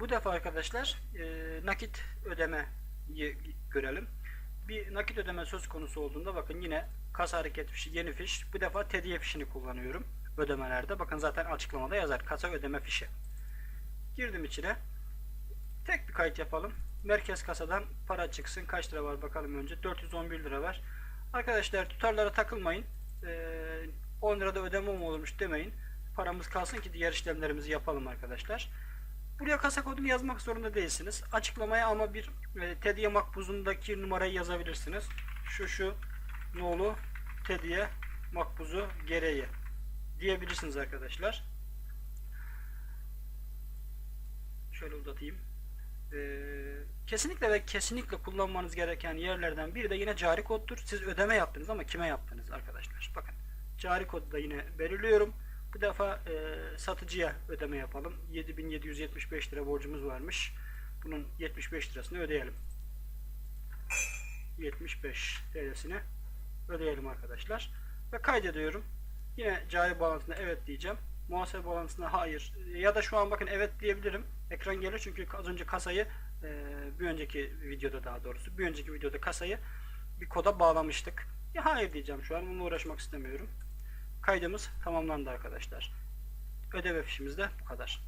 Bu defa arkadaşlar e, nakit ödemeyi görelim. Bir nakit ödeme söz konusu olduğunda bakın yine kasa hareket fişi yeni fiş. Bu defa tediye fişini kullanıyorum ödemelerde. Bakın zaten açıklamada yazar kasa ödeme fişi. Girdim içine. Tek bir kayıt yapalım. Merkez kasadan para çıksın. Kaç lira var bakalım önce. 411 lira var. Arkadaşlar tutarlara takılmayın. Ee, 10 lirada ödeme mi demeyin. Paramız kalsın ki diğer işlemlerimizi yapalım arkadaşlar. Buraya kasa kodunu yazmak zorunda değilsiniz. Açıklamaya ama bir e, Tediye makbuzundaki numarayı yazabilirsiniz. Şu şu nolu Tediye makbuzu gereği diyebilirsiniz arkadaşlar. Şöyle uzatayım. Ee, kesinlikle ve kesinlikle kullanmanız gereken yerlerden biri de yine cari koddur. Siz ödeme yaptınız ama kime yaptınız arkadaşlar? Bakın cari kodu da yine belirliyorum. Bu defa e, satıcıya ödeme yapalım. 7775 lira borcumuz varmış. Bunun 75 lirasını ödeyelim. 75 TL'sini ödeyelim arkadaşlar. Ve kaydediyorum. Yine cari bağlantısına evet diyeceğim. Muhasebe bağlantısına hayır. Ya da şu an bakın evet diyebilirim. Ekran gelir çünkü az önce kasayı e, bir önceki videoda daha doğrusu bir önceki videoda kasayı bir koda bağlamıştık. Ya hayır diyeceğim şu an. Bununla uğraşmak istemiyorum. Kaydımız tamamlandı arkadaşlar. Ödeme fişimiz de bu kadar.